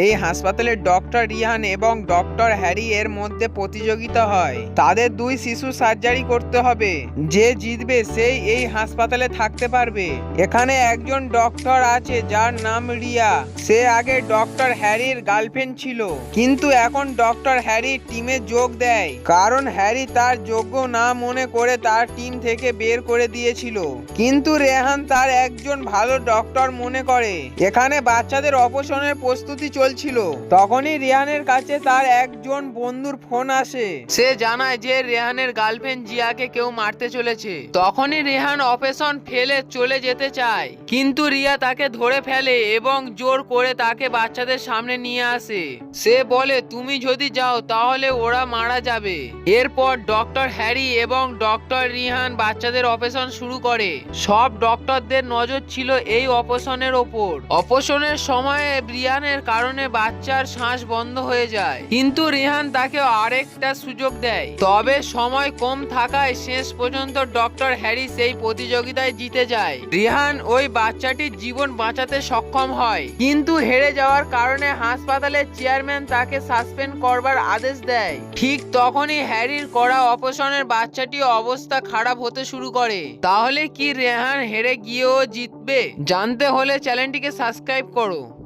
এই হাসপাতালে ডক্টর রিহান এবং ডক্টর হ্যারি এর মধ্যে প্রতিযোগিতা হয়। তাদের দুই শিশু সার্জারি করতে হবে। যে জিতবে, সেই এই হাসপাতালে থাকতে পারবে। এখানে একজন ডক্টর আছে, যার নাম রিয়া। সে আগে ডক্টর হ্যারির গার্লফ্রেন্ড ছিল। কিন্তু এখন ডক্টর হ্যারি টিমে যোগ দেয়। কারণ হ্যারি তার যোগ্য না মনে করে তার টিম থেকে বের করে দিয়েছিল। কিন্তু রেহান তার একজন ভালো ডক্টর মনে করে। এখানে বাচ্চাদের অপারেশনের প্রস্তুতি চলছিল তখনই রেহানের কাছে তার একজন বন্ধুর ফোন আসে। সে জানায় যে রেহানের গার্লফ্রেন্ড জিয়াকে কেউ মারতে চলেছে। তখনই রেহান অপারেশন ফেলে চলে যেতে চায়। কিন্তু রিয়া তাকে ধরে ফেলে এবং জোর করে তাকে বাচ্চাদের সামনে নিয়ে আসে। সে বলে তুমি যদি যাও তাহলে ওরা মারা যাবে। এরপর ডক্টর হ্যারি এবং ডক্টর রিহান বাচ্চাদের অপারেশন শুরু করে। সব ডক্টরদের নজর ছিল এই অপারেশনের ওপর। অপারেশনের সময়ে রিহানের কারণে বাচ্চার শ্বাস বন্ধ হয়ে যায়। কিন্তু রিহান তাকে আরেকটা সুযোগ দেয়। তবে সময় কম থাকায় শেষ পর্যন্ত ডক্টর হ্যারি সেই প্রতিযোগিতায় জিতে যায়। রিহান ওই বাচ্চাটির জীবন বাঁচাতে সক্ষম হয়। কিন্তু হেরে যাওয়ার কারণে হাসপাতালের চেয়ারম্যান তাকে সাসপেন্ড করবার আদেশ দেয়। ঠিক তখনই হ্যারির করা অপারেশনের বাচ্চাটি অবস্থা খারাপ হতে শুরু করে। তাহলে কি রেহান হেরে গিয়েও জিতবে? জানতে হলে চ্যানেলটিকে সাবস্ক্রাইব করো।